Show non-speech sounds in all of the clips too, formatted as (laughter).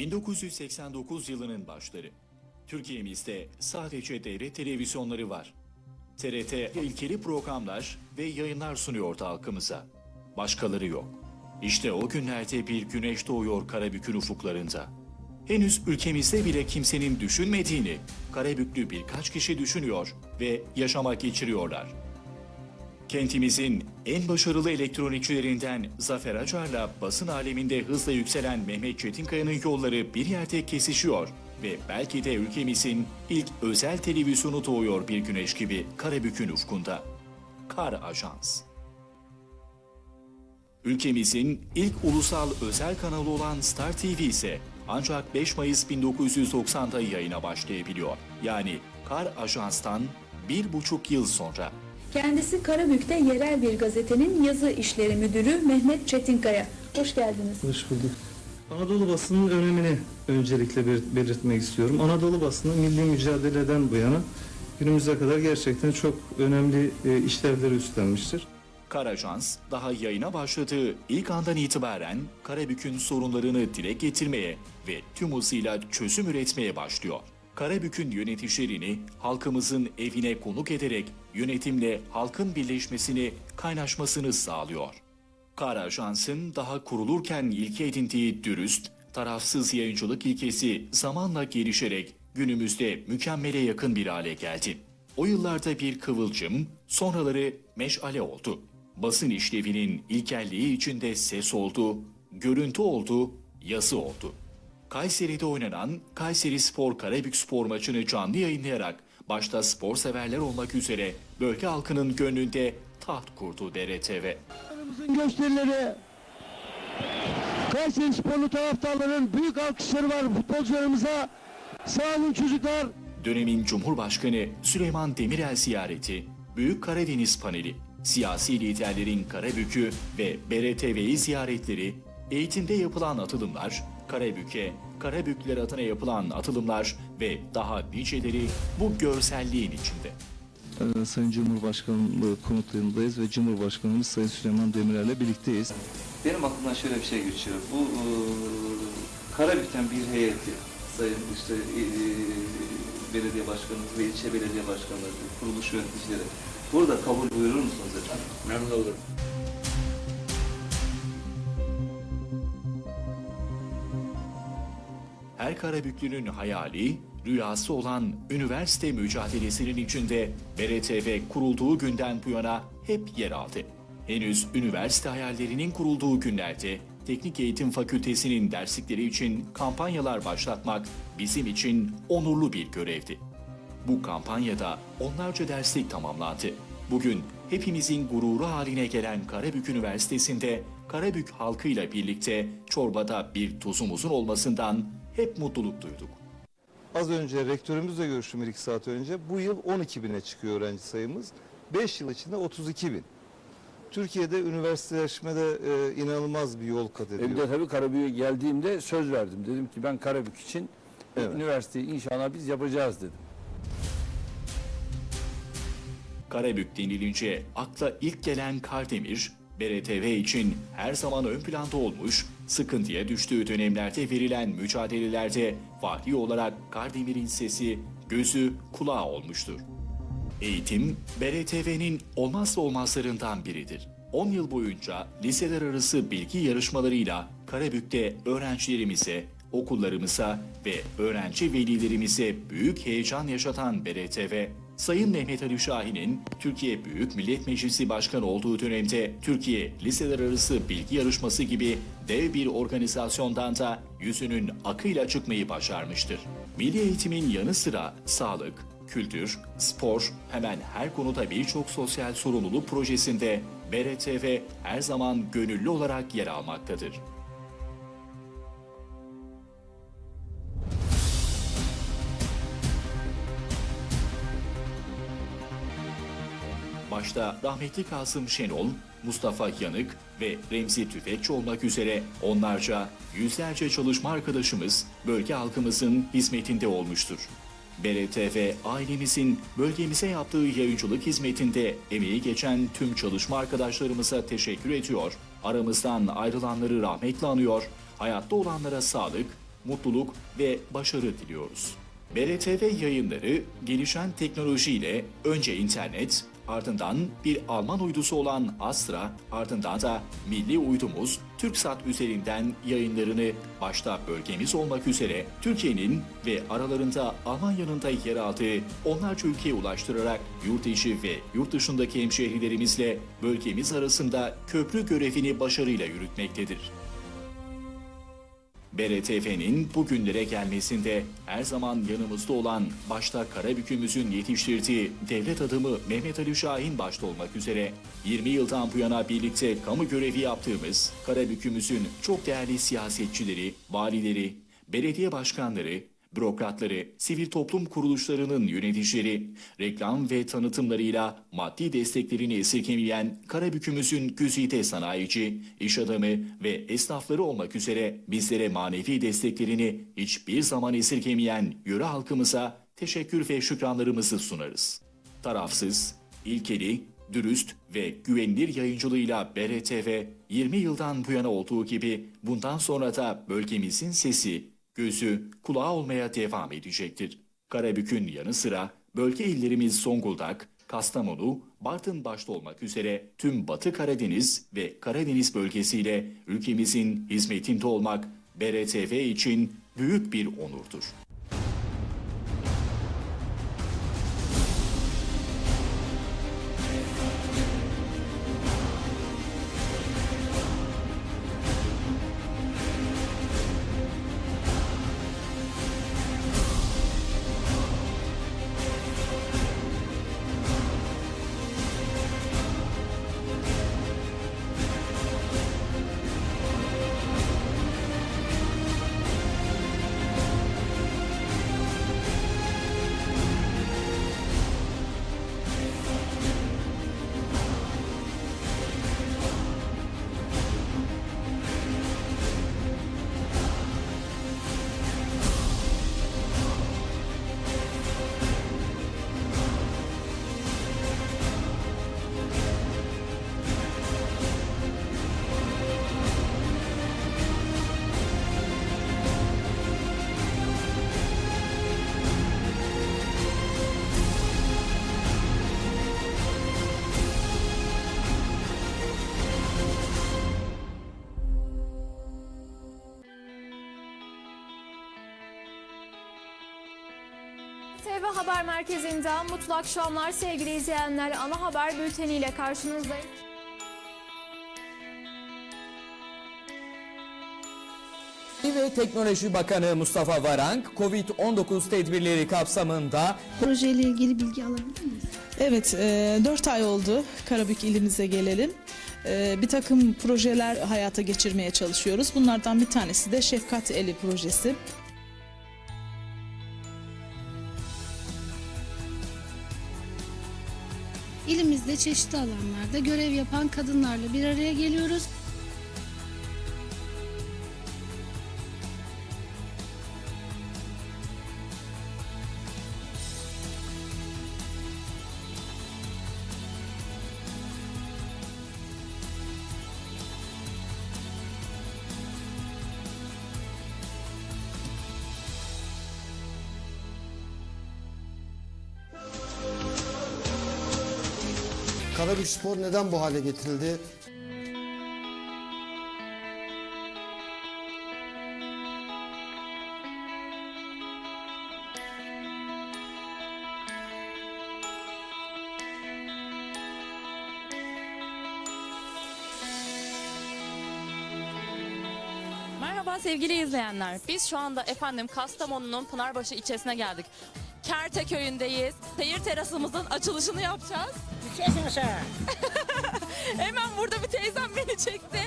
1989 yılının başları. Türkiye'mizde sadece devlet televizyonları var. TRT ilkeli programlar ve yayınlar sunuyordu halkımıza. Başkaları yok. İşte o günlerde bir güneş doğuyor Karabük'ün ufuklarında. Henüz ülkemizde bile kimsenin düşünmediğini Karabüklü birkaç kişi düşünüyor ve yaşama geçiriyorlar. Kentimizin en başarılı elektronikçilerinden Zafer Acar'la basın aleminde hızla yükselen Mehmet Çetinkaya'nın yolları bir yerde kesişiyor ve belki de ülkemizin ilk özel televizyonu doğuyor bir güneş gibi Karabük'ün ufkunda. Kar Ajans. Ülkemizin ilk ulusal özel kanalı olan Star TV ise ancak 5 Mayıs 1990'da yayına başlayabiliyor. Yani Kar Ajans'tan bir buçuk yıl sonra. Kendisi Karabük'te yerel bir gazetenin yazı işleri müdürü Mehmet Çetinkaya. Hoş geldiniz. Hoş bulduk. Anadolu basının önemini öncelikle bel- belirtmek istiyorum. Anadolu basını milli mücadeleden bu yana günümüze kadar gerçekten çok önemli e, işlevleri üstlenmiştir. Karajans daha yayına başladığı ilk andan itibaren Karabük'ün sorunlarını dile getirmeye ve tüm hızıyla çözüm üretmeye başlıyor. Karabük'ün yöneticilerini halkımızın evine konuk ederek yönetimle halkın birleşmesini, kaynaşmasını sağlıyor. Karajans'ın daha kurulurken ilke edindiği dürüst, tarafsız yayıncılık ilkesi zamanla gelişerek günümüzde mükemmele yakın bir hale geldi. O yıllarda bir kıvılcım, sonraları meşale oldu. Basın işlevinin ilkelliği içinde ses oldu, görüntü oldu, yazı oldu. Kayseri'de oynanan Kayseri Spor Karabük Spor maçını canlı yayınlayarak başta spor severler olmak üzere bölge halkının gönlünde taht kurdu DRTV. Gösterileri Kayseri sporlu taraftarların büyük alkışları var futbolcularımıza. Sağ olun çocuklar. Dönemin Cumhurbaşkanı Süleyman Demirel ziyareti, Büyük Karadeniz paneli, siyasi liderlerin Karabük'ü ve BRTV'yi ziyaretleri, eğitimde yapılan atılımlar, Karabük'e, Karabükler adına yapılan atılımlar ve daha niceleri bu görselliğin içinde. Ee, Sayın Cumhurbaşkanlığı konutlarındayız ve Cumhurbaşkanımız Sayın Süleyman Demirel'le birlikteyiz. Benim aklımdan şöyle bir şey geçiyor. Bu e, Karabük'ten bir heyeti, sayın işte e, belediye başkanımız ve ilçe belediye başkanları, kuruluş yöneticileri burada kabul buyurur musunuz efendim? Memnun olurum. Her Karabüklünün hayali, rüyası olan üniversite mücadelesinin içinde BRTV kurulduğu günden bu yana hep yer aldı. Henüz üniversite hayallerinin kurulduğu günlerde Teknik Eğitim Fakültesinin derslikleri için kampanyalar başlatmak bizim için onurlu bir görevdi. Bu kampanyada onlarca derslik tamamlandı. Bugün hepimizin gururu haline gelen Karabük Üniversitesi'nde Karabük halkıyla birlikte çorbada bir tuzumuzun olmasından hep mutluluk duyduk. Az önce rektörümüzle görüştüm bir iki saat önce. Bu yıl 12 bine çıkıyor öğrenci sayımız. 5 yıl içinde 32 bin. Türkiye'de üniversiteleşmede e, inanılmaz bir yol kat ediyor. De tabii Karabük'e geldiğimde söz verdim. Dedim ki ben Karabük için Evet. üniversiteyi inşallah biz yapacağız dedim. Karabük denilince akla ilk gelen Kardemir, BRTV için her zaman ön planda olmuş, sıkıntıya düştüğü dönemlerde verilen mücadelelerde vahyi olarak Kardemir'in sesi, gözü, kulağı olmuştur. Eğitim, BRTV'nin olmazsa olmazlarından biridir. 10 yıl boyunca liseler arası bilgi yarışmalarıyla Karabük'te öğrencilerimize, okullarımıza ve öğrenci velilerimize büyük heyecan yaşatan BRTV, Sayın Mehmet Ali Şahin'in Türkiye Büyük Millet Meclisi Başkanı olduğu dönemde Türkiye Liseler Arası Bilgi Yarışması gibi dev bir organizasyondan da yüzünün akıyla çıkmayı başarmıştır. Milli eğitimin yanı sıra sağlık, kültür, spor, hemen her konuda birçok sosyal sorumluluk projesinde BRTV her zaman gönüllü olarak yer almaktadır. Başta rahmetli Kasım Şenol, Mustafa Yanık ve Remzi Tüfekçi olmak üzere onlarca, yüzlerce çalışma arkadaşımız bölge halkımızın hizmetinde olmuştur. BRTV ailemizin bölgemize yaptığı yayıncılık hizmetinde emeği geçen tüm çalışma arkadaşlarımıza teşekkür ediyor, aramızdan ayrılanları rahmetle anıyor, hayatta olanlara sağlık, mutluluk ve başarı diliyoruz. BRTV yayınları gelişen teknolojiyle önce internet, ardından bir Alman uydusu olan Astra, ardından da milli uydumuz TürkSat üzerinden yayınlarını başta bölgemiz olmak üzere Türkiye'nin ve aralarında Almanya'nın da yer aldığı onlarca ülkeye ulaştırarak yurt içi ve yurt dışındaki hemşehrilerimizle bölgemiz arasında köprü görevini başarıyla yürütmektedir. BRTF'nin bugünlere gelmesinde her zaman yanımızda olan başta Karabük'ümüzün yetiştirdiği devlet adımı Mehmet Ali Şahin başta olmak üzere 20 yıldan bu yana birlikte kamu görevi yaptığımız Karabük'ümüzün çok değerli siyasetçileri, valileri, belediye başkanları, bürokratları, sivil toplum kuruluşlarının yöneticileri, reklam ve tanıtımlarıyla maddi desteklerini esirgemeyen Karabük'ümüzün güzide sanayici, iş adamı ve esnafları olmak üzere bizlere manevi desteklerini hiçbir zaman esirgemeyen yöre halkımıza teşekkür ve şükranlarımızı sunarız. Tarafsız, ilkeli, dürüst ve güvenilir yayıncılığıyla BRTV 20 yıldan bu yana olduğu gibi bundan sonra da bölgemizin sesi, gözü, kulağı olmaya devam edecektir. Karabük'ün yanı sıra bölge illerimiz Zonguldak, Kastamonu, Bartın başta olmak üzere tüm Batı Karadeniz ve Karadeniz bölgesiyle ülkemizin hizmetinde olmak BRTV için büyük bir onurdur. TV Haber Merkezi'nden mutlu akşamlar sevgili izleyenler. Ana haber bülteniyle karşınızdayız. ve Teknoloji Bakanı Mustafa Varank, Covid-19 tedbirleri kapsamında Projeyle ilgili bilgi alabilir miyiz? Evet, 4 ay oldu Karabük ilimize gelelim. E, bir takım projeler hayata geçirmeye çalışıyoruz. Bunlardan bir tanesi de Şefkat Eli projesi. İlimizde çeşitli alanlarda görev yapan kadınlarla bir araya geliyoruz. Karabük Spor neden bu hale getirildi? Merhaba sevgili izleyenler. Biz şu anda efendim Kastamonu'nun Pınarbaşı ilçesine geldik. Kerte köyündeyiz. Seyir terasımızın açılışını yapacağız. (laughs) Hemen burada bir teyzem beni çekti.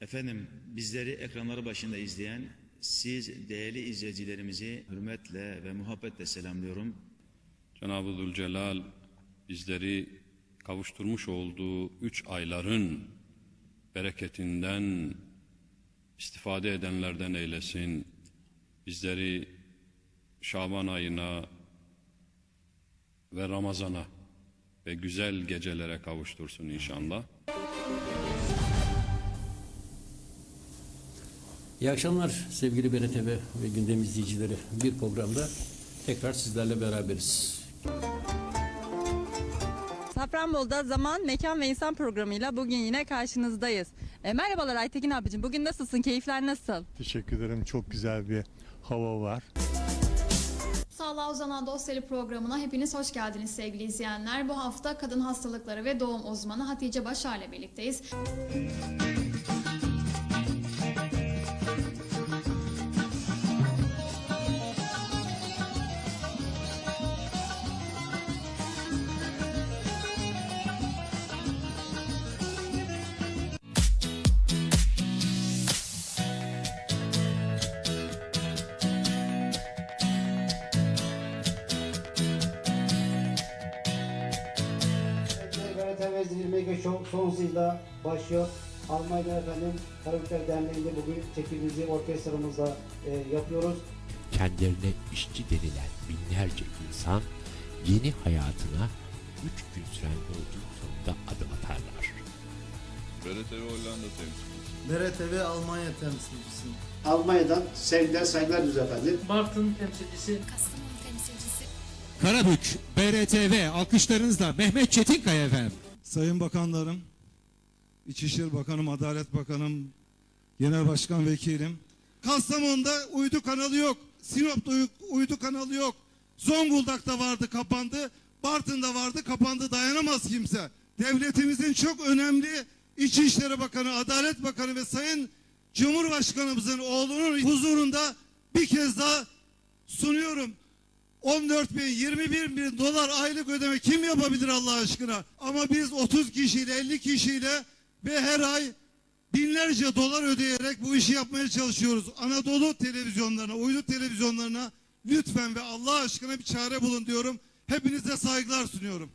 Efendim bizleri ekranları başında izleyen siz değerli izleyicilerimizi hürmetle ve muhabbetle selamlıyorum. Cenab-ı Zülcelal bizleri kavuşturmuş olduğu üç ayların bereketinden istifade edenlerden eylesin. Bizleri Şaban ayına ve Ramazana ve güzel gecelere kavuştursun inşallah. İyi akşamlar sevgili BRTV ve gündem izleyicileri. Bir programda tekrar sizlerle beraberiz. Safranbolu'da Zaman, Mekan ve İnsan programıyla bugün yine karşınızdayız. E, merhabalar Aytekin abicim. Bugün nasılsın? Keyifler nasıl? Teşekkür ederim. Çok güzel bir hava var. Sağlığa uzanan dosyali programına hepiniz hoş geldiniz sevgili izleyenler. Bu hafta kadın hastalıkları ve doğum uzmanı Hatice Başar ile birlikteyiz. BRTV Show son hızıyla başlıyor. Almanya'da efendim Karabükler Derneği'nde bugün çekimimizi orkestramızla e, yapıyoruz. Kendilerine işçi denilen binlerce insan yeni hayatına 3 gün süren yolculuk sonunda adım atarlar. BRTV Hollanda temsilcisi. BRTV Almanya temsilcisi. Almanya'dan sevgiler saygılar diliyoruz efendim. Bartın temsilcisi. Kastamonu temsilcisi. Karabük, BRTV alkışlarınızla Mehmet Çetinkaya efendim. Sayın Bakanlarım, İçişleri Bakanım, Adalet Bakanım, Genel Başkan Vekilim. Kastamonu'da uydu kanalı yok. Sinop'ta uy- uydu kanalı yok. Zonguldak'ta vardı kapandı. Bartın'da vardı kapandı dayanamaz kimse. Devletimizin çok önemli İçişleri Bakanı, Adalet Bakanı ve Sayın Cumhurbaşkanımızın oğlunun huzurunda bir kez daha sunuyorum. 14 bin, 21 bin dolar aylık ödeme kim yapabilir Allah aşkına? Ama biz 30 kişiyle, 50 kişiyle ve her ay binlerce dolar ödeyerek bu işi yapmaya çalışıyoruz. Anadolu televizyonlarına, uydu televizyonlarına lütfen ve Allah aşkına bir çare bulun diyorum. Hepinize saygılar sunuyorum.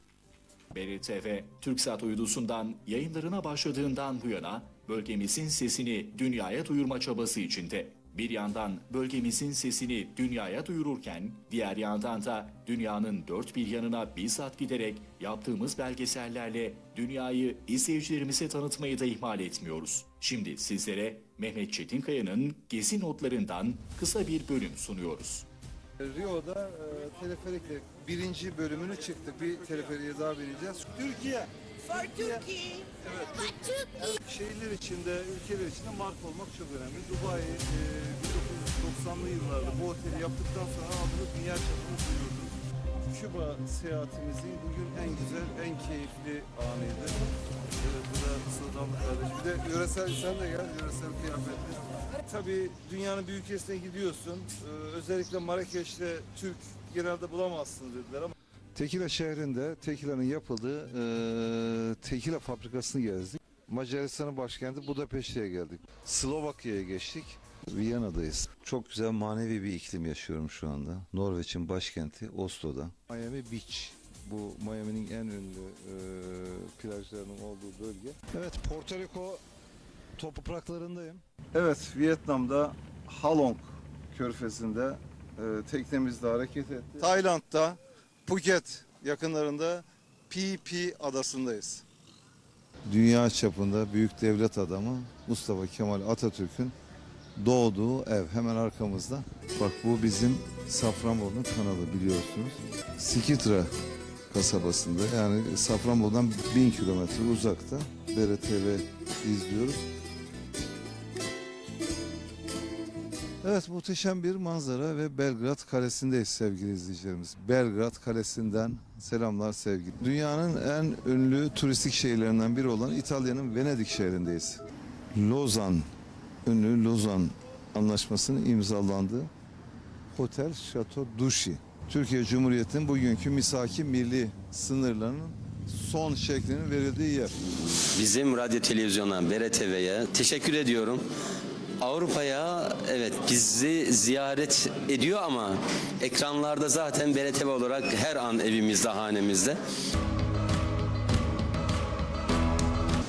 BRTV, TürkSat uydusundan yayınlarına başladığından bu yana bölgemizin sesini dünyaya duyurma çabası içinde. Bir yandan bölgemizin sesini dünyaya duyururken, diğer yandan da dünyanın dört bir yanına bizzat giderek yaptığımız belgesellerle dünyayı izleyicilerimize tanıtmayı da ihmal etmiyoruz. Şimdi sizlere Mehmet Çetinkaya'nın gezi notlarından kısa bir bölüm sunuyoruz. Rio'da e, teleferikle birinci bölümünü çıktık. Bir teleferiğe daha bineceğiz. Türkiye. Türkiye. Evet. Şehirler içinde, ülkeler içinde marka olmak çok önemli. Dubai e, 1990'lı yıllarda bu oteli yaptıktan sonra adını dünya çapına duyurdu. Küba seyahatimizin bugün en güzel, en keyifli anıydı. Evet, bu da Sıradanlı kardeş. Bir de yöresel, sen de gel, yöresel kıyafetli. Tabii dünyanın büyük ülkesine gidiyorsun. Ee, özellikle Marrakeş'te Türk genelde bulamazsınız dediler ama Tekila şehrinde Tekila'nın yapıldığı e, Tekila fabrikasını gezdik. Macaristan'ın başkenti Budapeşte'ye geldik. Slovakya'ya geçtik. Viyana'dayız. Çok güzel manevi bir iklim yaşıyorum şu anda. Norveç'in başkenti Oslo'da. Miami Beach. Bu Miami'nin en ünlü e, plajlarının olduğu bölge. Evet, Porto Rico topraklarındayım. Evet, Vietnam'da Halong körfezinde e, teknemizde hareket etti. Tayland'da Phuket yakınlarında Phi adasındayız. Dünya çapında büyük devlet adamı Mustafa Kemal Atatürk'ün doğduğu ev hemen arkamızda. Bak bu bizim Safranbolu'nun kanalı biliyorsunuz. Sikitra kasabasında yani Safranbolu'dan bin kilometre uzakta BRTV izliyoruz. Evet muhteşem bir manzara ve Belgrad Kalesi'ndeyiz sevgili izleyicilerimiz. Belgrad Kalesi'nden selamlar sevgili. Dünyanın en ünlü turistik şehirlerinden biri olan İtalya'nın Venedik şehrindeyiz. Lozan, ünlü Lozan anlaşmasının imzalandığı Hotel Chateau Dushi. Türkiye Cumhuriyeti'nin bugünkü misaki milli sınırlarının son şeklinin verildiği yer. Bizim radyo televizyona BRTV'ye teşekkür ediyorum. Avrupa'ya evet bizi ziyaret ediyor ama ekranlarda zaten BRTV olarak her an evimizde, hanemizde.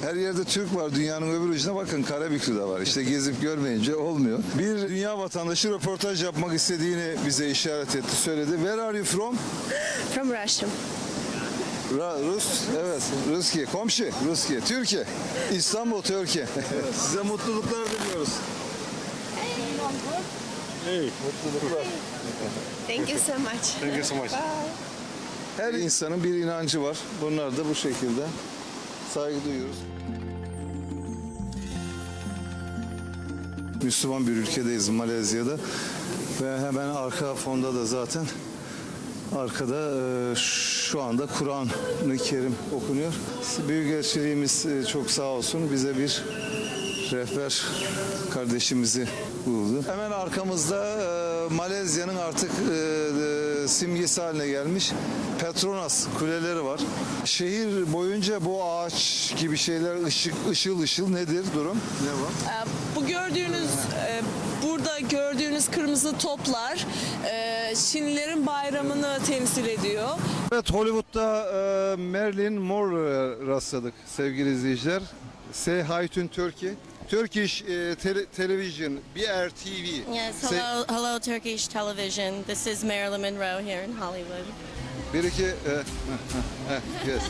Her yerde Türk var dünyanın öbür ucuna bakın Karabüklü'de var. İşte gezip görmeyince olmuyor. Bir dünya vatandaşı röportaj yapmak istediğini bize işaret etti, söyledi. Where are you from? From Russia. Ra- Rus, evet. Ruski, komşu, Ruski, Türkiye. İstanbul, Türkiye. Size mutluluklar diliyoruz. Mutluluklar. Thank you so much. Thank you so much. Her insanın bir inancı var. Bunlar da bu şekilde saygı duyuyoruz. Müslüman bir ülkedeyiz Malezya'da ve hemen arka fonda da zaten arkada e, şu anda Kur'an-ı Kerim okunuyor. Büyükelçiliğimiz e, çok sağ olsun bize bir rehber kardeşimizi buldu. Hemen arkamızda e, Malezya'nın artık e, e, simgesi haline gelmiş Petronas kuleleri var. Şehir boyunca bu ağaç gibi şeyler ışık ışıl ışıl nedir durum? Ne var? Bu gördüğünüz e, burada gördüğünüz kırmızı toplar e, Çinlilerin bayramını temsil ediyor. Evet Hollywood'da e, Marilyn Monroe'ya rastladık sevgili izleyiciler. Say hi to Turkey. Turkish e, tele- television, BRTV. Yes, hello, hello Turkish television. This is Marilyn Monroe here in Hollywood. Bir iki. Heh, yes.